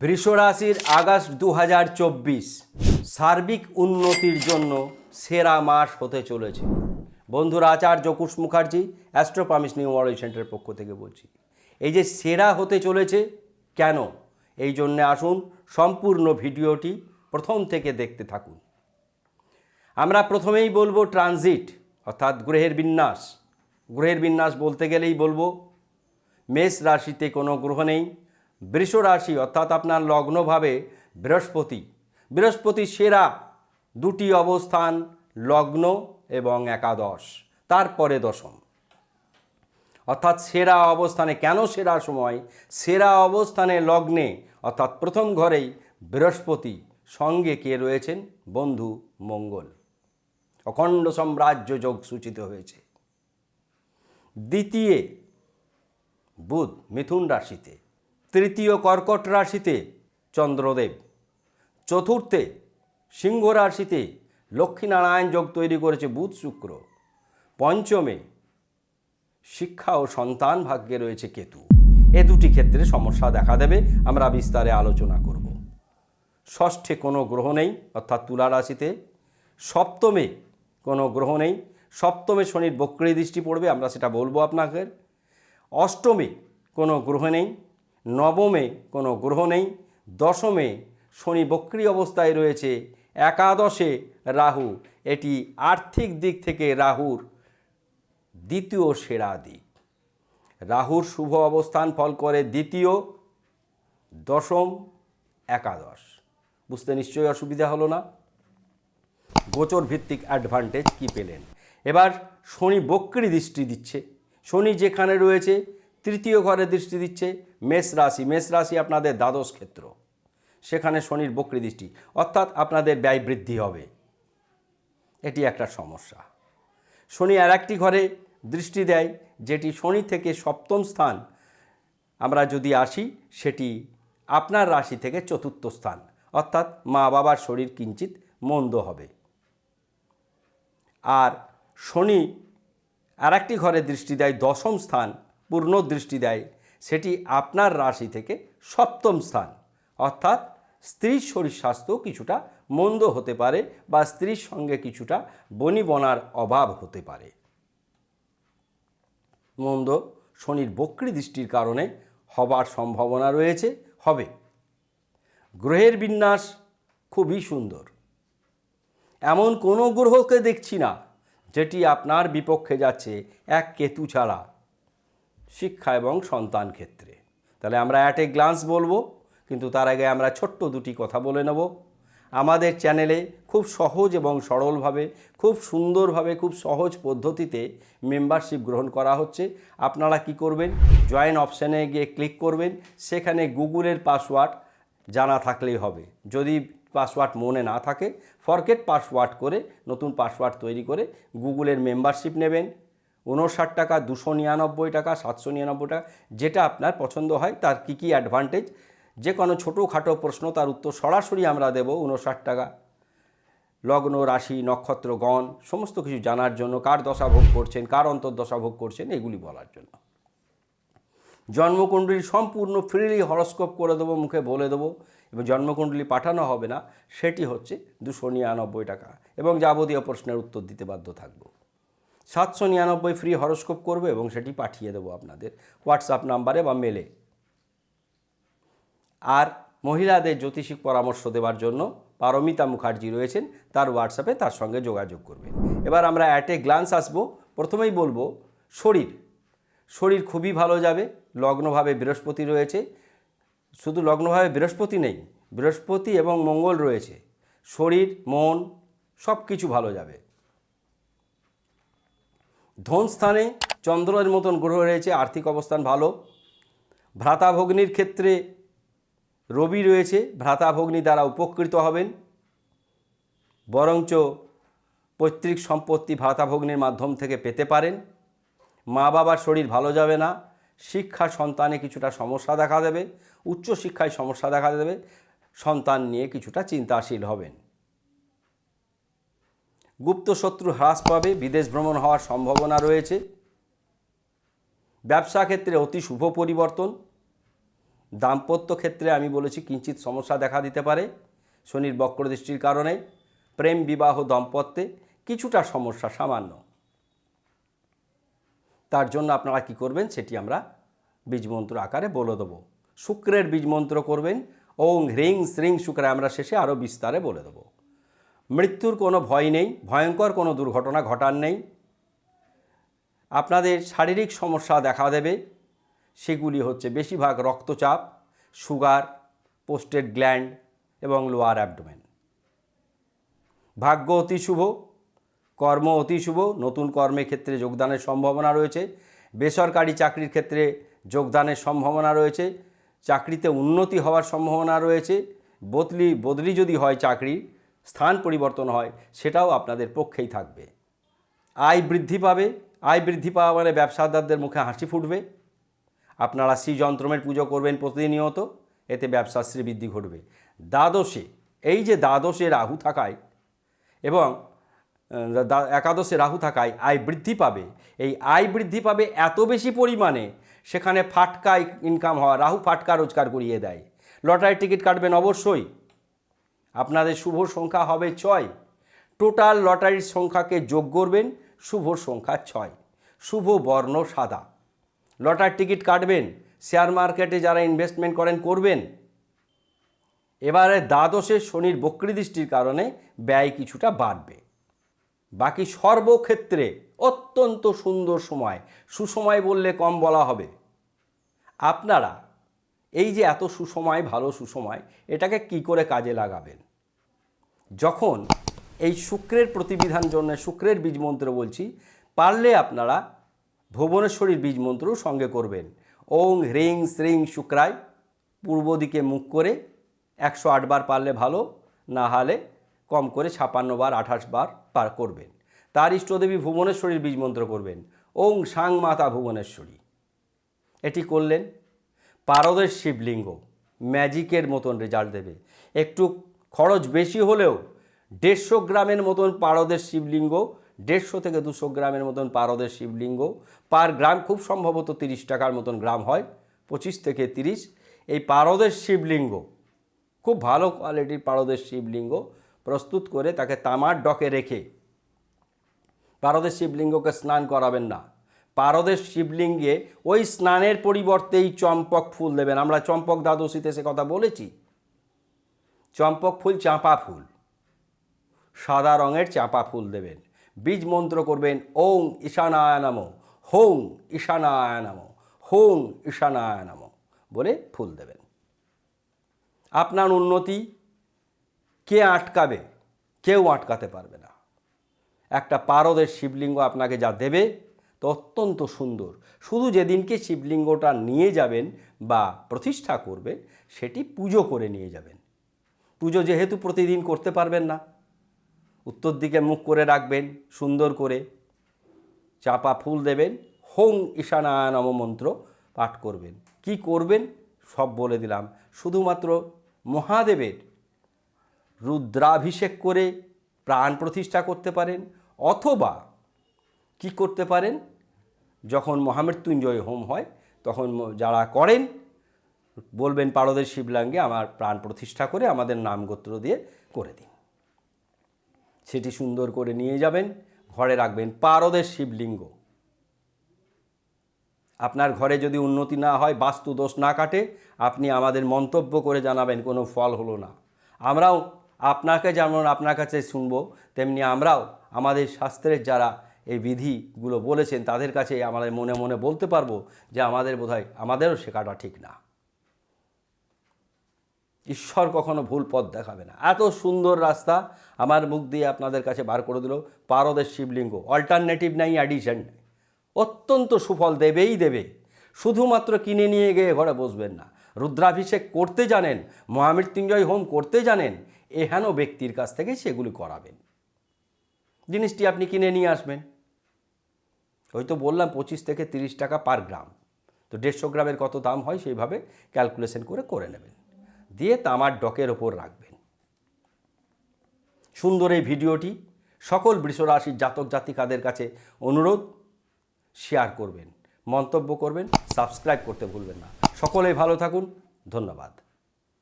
বৃষরাশির আগস্ট দু হাজার চব্বিশ সার্বিক উন্নতির জন্য সেরা মাস হতে চলেছে। বন্ধুরা, আচার্য কুশ মুখার্জি, অ্যাস্ট্রোপামিস নিউ মডেল সেন্টারের পক্ষ থেকে বলছি। এই যে সেরা হতে চলেছে কেন? এই জন্যে আসুন, সম্পূর্ণ ভিডিওটি প্রথম থেকে দেখতে থাকুন। আমরা প্রথমেই বলব ট্রানজিট, অর্থাৎ গ্রহের বিন্যাস। গ্রহের বিন্যাস বলতে গেলেই বলব, মেষ রাশিতে কোনো গ্রহ নেই। বৃষ রাশি অর্থাৎ আপনার লগ্নভাবে বৃহস্পতি। বৃহস্পতি সেরা দুটি অবস্থান, লগ্ন এবং একাদশ, তারপরে দশম। অর্থাৎ সেরা অবস্থানে, কেন সেরা সময়? সেরা অবস্থানে লগ্নে, অর্থাৎ প্রথম ঘরেই বৃহস্পতি, সঙ্গে কে রয়েছেন? বন্ধু মঙ্গল। অখণ্ড সাম্রাজ্য যোগ সূচিত হয়েছে। দ্বিতীয়, বুধ, মিথুন রাশিতে। তৃতীয় কর্কট রাশিতে চন্দ্রদেব। চতুর্থে সিংহ রাশিতে লক্ষ্মীনারায়ণ যোগ তৈরি করেছে বুধ শুক্র। পঞ্চমে শিক্ষা ও সন্তান ভাগ্যে রয়েছে কেতু। এ দুটি ক্ষেত্রে সমস্যা দেখা দেবে, আমরা বিস্তারে আলোচনা করব। ষষ্ঠে কোনো গ্রহ নেই, অর্থাৎ তুলা রাশিতে। সপ্তমে কোনো গ্রহ নেই, সপ্তমে শনির বক্রী দৃষ্টি পড়বে, আমরা সেটা বলব আপনাকে অষ্টমে কোনো গ্রহ নেই নবমে কোনো গ্রহ নেই, দশমে শনি বক্রী অবস্থায় রয়েছে, একাদশে রাহু। এটি আর্থিক দিক থেকে রাহুর দ্বিতীয় সেরা দিক। রাহুর শুভ অবস্থান ফল করে দ্বিতীয়, দশম, একাদশ। বুঝতে নিশ্চয়ই অসুবিধা হলো না? গোচর ভিত্তিক অ্যাডভান্টেজ কি পেলেন? এবার শনি বক্রী দৃষ্টি দিচ্ছে। শনি যেখানে রয়েছে, তৃতীয় ঘরে দৃষ্টি দিচ্ছে। মেষ রাশি মেষ রাশি আপনাদের দ্বাদশ ক্ষেত্র। সেখানে শনির বক্রী দৃষ্টি, অর্থাৎ আপনাদের ব্যয় বৃদ্ধি হবে। এটি একটা সমস্যা। শনি আর একটি ঘরে দৃষ্টি দেয়, যেটি শনি থেকে সপ্তম স্থান। আমরা যদি আসি, সেটি আপনার রাশি থেকে চতুর্থ স্থান, অর্থাৎ মা বাবার শরীর কিঞ্চিত মন্দ হবে। আর শনি আর একটি ঘরে দৃষ্টি দেয়, দশম স্থান, পূর্ণ দৃষ্টি দেয় সেটি আপনার রাশি থেকে সপ্তম স্থান। অর্থাৎ স্ত্রীর শরীর স্বাস্থ্য কিছুটা মন্দ হতে পারে বা স্ত্রীর সঙ্গে কিছুটা বনিবনার অভাব হতে পারে। মন্দ শনির বক্রী দৃষ্টির কারণে হবার সম্ভাবনা রয়েছে, হবে। গ্রহের বিন্যাস খুবই সুন্দর। এমন কোনো গ্রহকে দেখছি না, যেটি আপনার বিপক্ষে যাচ্ছে এক কেতু ছাড়া। শিক্ষা এবং সন্তান ক্ষেত্রে। তাহলে আমরা অ্যাট এ গ্লান্স বলব, কিন্তু তার আগে আমরা ছোট্ট দুটি কথা বলে নেব। আমাদের চ্যানেলে খুব সহজ এবং সরলভাবে, খুব সুন্দরভাবে, খুব সহজ পদ্ধতিতে মেম্বারশিপ গ্রহণ করা হচ্ছে। আপনারা কি করবেন? জয়েন অপশানে গিয়ে ক্লিক করবেন। সেখানে গুগলের পাসওয়ার্ড জানা থাকলেই হবে। যদি পাসওয়ার্ড মনে না থাকে ফরগেট পাসওয়ার্ড করে নতুন পাসওয়ার্ড তৈরি করে গুগলের মেম্বারশিপ নেবেন। উনষাট টাকা, দুশো নিরানব্বই টাকা, সাতশো নিরানব্বই টাকা, যেটা আপনার পছন্দ হয়, তার কী কী অ্যাডভান্টেজ যে কোনো ছোটোখাটো প্রশ্ন, তার উত্তর সরাসরি আমরা দেব উনষাট টাকা। লগ্ন, রাশি, নক্ষত্র, গণ, সমস্ত কিছু জানার জন্য, কার দশা ভোগ করছেন, কার অন্তর্দশা ভোগ করছেন, এগুলি বলার জন্য। জন্মকুণ্ডলী সম্পূর্ণ ফ্রিলি হরস্কোপ করে দেবো, মুখে বলে দেবো, এবং জন্মকুণ্ডলী পাঠানো হবে না, সেটি হচ্ছে দুশো নিরানব্বই টাকা, এবং যাবতীয় প্রশ্নের উত্তর দিতে বাধ্য থাকব। সাতশো নিরানব্বই ফ্রি হরস্কোপ করবে এবং সেটি পাঠিয়ে দেবো আপনাদের হোয়াটসঅ্যাপ নাম্বারে বা মেলে আর মহিলাদের জ্যোতিষিক পরামর্শ দেওয়ার জন্য পারমিতা মুখার্জি রয়েছেন, তার হোয়াটসঅ্যাপে তার সঙ্গে যোগাযোগ করবেন। এবার আমরা অ্যাট এ গ্লান্স আসব, প্রথমেই বলব শরীর। শরীর খুবই ভালো যাবে, লগ্নভাবে বৃহস্পতি রয়েছে। শুধু লগ্নভাবে বৃহস্পতি নেই, বৃহস্পতি এবং মঙ্গল রয়েছে। শরীর, মন সব কিছু ভালো যাবে। ধন স্থানে চন্দ্রের মতন গ্রহ রয়েছে, আর্থিক অবস্থান ভালো। ভ্রাতাভগ্নির ক্ষেত্রে রবি রয়েছে ভ্রাতাভগ্নি দ্বারা উপকৃত হবেন। বরঞ্চ পৈতৃক সম্পত্তি ভ্রাতাভগ্নির মাধ্যম থেকে পেতে পারেন। মা বাবার শরীর ভালো যাবে না, শিক্ষা সন্তানে কিছুটা সমস্যা দেখা দেবে, উচ্চশিক্ষায় সমস্যা দেখা দেবে, সন্তান নিয়ে কিছুটা চিন্তাশীল হবেন। গুপ্ত শত্রু হ্রাস পাবে, বিদেশ ভ্রমণ হওয়ার সম্ভাবনা রয়েছে। ব্যবসা ক্ষেত্রে অতি শুভ পরিবর্তন। দাম্পত্য ক্ষেত্রে আমি বলেছি কিঞ্চিত সমস্যা দেখা দিতে পারে, শনির বক্রদৃষ্টির কারণে, প্রেম, বিবাহ, দম্পত্যে কিছুটা সমস্যা সামান্য। তার জন্য আপনারা কি করবেন, সেটি আমরা বীজমন্ত্র আকারে বলে দেবো। শুক্রের বীজমন্ত্র করবেন, ওং, হ্রিং, শ্রিং, শুক্রে আমরা শেষে আরও বিস্তারে বলে দেবো। মৃত্যুর কোনো ভয় নেই, ভয়ঙ্কর কোনো দুর্ঘটনা ঘটার নেই। আপনাদের শারীরিক সমস্যা দেখা দেবে, সেগুলি হচ্ছে বেশিরভাগ রক্তচাপ, সুগার, পোস্টেড গ্ল্যান্ড এবং লোয়ার অ্যাবডোমেন। ভাগ্য অতি শুভ, কর্ম অতি শুভ, নতুন কর্মের ক্ষেত্রে যোগদানের সম্ভাবনা রয়েছে, বেসরকারি চাকরির ক্ষেত্রে যোগদানের সম্ভাবনা রয়েছে, চাকরিতে উন্নতি হওয়ার সম্ভাবনা রয়েছে, বদলি বদলি যদি হয় চাকরি স্থান পরিবর্তন হয়, সেটাও আপনাদের পক্ষেই থাকবে। আয় বৃদ্ধি পাবে, আয় বৃদ্ধি পাওয়া মানে ব্যবসাদারদের মুখে হাসি ফুটবে। আপনারা শ্রী যন্ত্রমের পুজো করবেন প্রতিনিয়ত, এতে ব্যবসার শ্রীবৃদ্ধি ঘটবে। দ্বাদশে, এই যে দ্বাদশে রাহু থাকায় এবং একাদশে রাহু থাকায় আয় বৃদ্ধি পাবে, এই আয় বৃদ্ধি পাবে এত বেশি পরিমাণে, সেখানে ফাটকা ইনকাম হওয়া, রাহু ফাটকা রোজগার করিয়ে দেয়। লটারির টিকিট কাটবেন অবশ্যই। আপনাদের শুভ সংখ্যা হবে ছয়। টোটাল লটারির সংখ্যাকে যোগ করবেন, শুভ সংখ্যা ছয়। শুভ বর্ণ সাদা। লটার টিকিট কাটবেন শেয়ার মার্কেটে যারা ইনভেস্টমেন্ট করেন, করবেন। এবারে দ্বাদশে শনির বক্রী দৃষ্টির কারণে ব্যয় কিছুটা বাড়বে। বাকি সর্বক্ষেত্রে অত্যন্ত সুন্দর সময়, সুসময় বললে কম বলা হবে। আপনারা এই যে এত সুসময়, ভালো সুসময়, এটাকে কি করে কাজে লাগাবেন? যখন এই শুক্রের প্রতিবিধান জন্য, শুক্রের বীজ মন্ত্র বলছি, পারলে আপনারা ভুবনেশ্বরীর বীজ মন্ত্রও সঙ্গে করবেন। ওং হ্রিং শ্রিং শুক্রায়, পূর্ব দিকে মুখ করে একশো আটবার পারলে ভালো, না হলে কম করে ছাপান্ন বার, আঠাশ বার পার করবেন। তার ইষ্টদেবী ভুবনেশ্বরীর বীজ মন্ত্র করবেন। ওং সাং মাতা ভুবনেশ্বরী। এটি করলেন। পারদের শিবলিঙ্গ ম্যাজিকের মতন রেজাল্ট দেবে। একটু খরচ বেশি হলেও দেড়শো গ্রামের মতন পারদের শিবলিঙ্গ, দেড়শো থেকে দুশো গ্রামের মতন পারদের শিবলিঙ্গ। পার গ্রাম খুব সম্ভবত তিরিশ টাকার মতন গ্রাম হয়, পঁচিশ থেকে তিরিশ। এই পারদের শিবলিঙ্গ, খুব ভালো কোয়ালিটির পারদের শিবলিঙ্গ প্রস্তুত করে তাকে তামার ডকে রেখে পারদের শিবলিঙ্গকে স্নান করাবেন না। পারদের শিবলিঙ্গে ওই স্নানের পরিবর্তেই চম্পক ফুল দেবেন। আমরা চম্পক দ্বাদশীতে সে কথা বলেছি। চম্পক ফুল, চাঁপা ফুল। সাদা রঙের চাঁপা ফুল দেবেন। বীজ মন্ত্র করবেন, ওং ঈশানায় হোং ঈশানায় হোং ঈশানায় বলে ফুল দেবেন। আপনার উন্নতি কে আটকাবে, কেউ আটকাতে পারবে না। একটা পারদের শিবলিঙ্গ আপনাকে যা দেবে, তো অত্যন্ত সুন্দর। শুধু যেদিনকে শিবলিঙ্গটা নিয়ে যাবেন বা প্রতিষ্ঠা করবেন, সেটি পুজো করে নিয়ে যাবেন। পুজো যেহেতু প্রতিদিন করতে পারবেন না, উত্তর দিকে মুখ করে রাখবেন, সুন্দর করে চাপা ফুল দেবেন, হোং ঈশানায় নম মন্ত্র পাঠ করবেন। কি করবেন? সব বলে দিলাম। শুধুমাত্র মহাদেবের রুদ্রাভিষেক করে প্রাণ প্রতিষ্ঠা করতে পারেন, অথবা কি করতে পারেন? যখন মহামৃত্যুঞ্জয় হোম হয়, তখন যারা করেন বলবেন পারদের শিবলাঙ্গে আমার প্রাণ প্রতিষ্ঠা করে আমাদের নাম গোত্র দিয়ে করে দিন। সেটি সুন্দর করে নিয়ে যাবেন, ঘরে রাখবেন পারদের শিবলিঙ্গ। আপনার ঘরে যদি উন্নতি না হয় বাস্তু দোষ না কাটে, আপনি আমাদের মন্তব্য করে জানাবেন, কোনো ফল হলো না। আমরাও আপনাকে যেমন আপনার কাছে শুনব, তেমনি আমরাও আমাদের শাস্ত্রের যারা এই বিধিগুলো বলেছেন, তাদের কাছে আমাদের মনে মনে বলতে পারব যে আমাদের বোধহয় আমাদেরও শেখাটা ঠিক না। ঈশ্বর কখনো ভুল পথ দেখাবে না। এত সুন্দর রাস্তা আমার মুখ দিয়ে আপনাদের কাছে বার করে দিল পারদের শিবলিঙ্গ। অল্টারনেটিভ নাই অ্যাডিশন অত্যন্ত সুফল দেবেই দেবে। শুধুমাত্র কিনে নিয়ে গিয়ে ঘরে বসবেন না। রুদ্রাভিষেক করতে জানেন, মহামৃত্যুঞ্জয় হোম করতে জানেন, এহেন ব্যক্তির কাছ থেকে সেগুলি করাবেন। জিনিসটি আপনি কিনে নিয়ে আসবেন। ওই তো বললাম, পঁচিশ থেকে তিরিশ টাকা পার গ্রাম তো দেড়শো গ্রামের কত দাম হয় সেইভাবে ক্যালকুলেশন করে করে নেবেন। দিয়ে তামার ডকের ওপর রাখবেন। সুন্দর এই ভিডিওটি সকল বৃষরাশির জাতক জাতিকাদের কাছে অনুরোধ শেয়ার করবেন, মন্তব্য করবেন সাবস্ক্রাইব করতে ভুলবেন না। সকলেই ভালো থাকুন, ধন্যবাদ।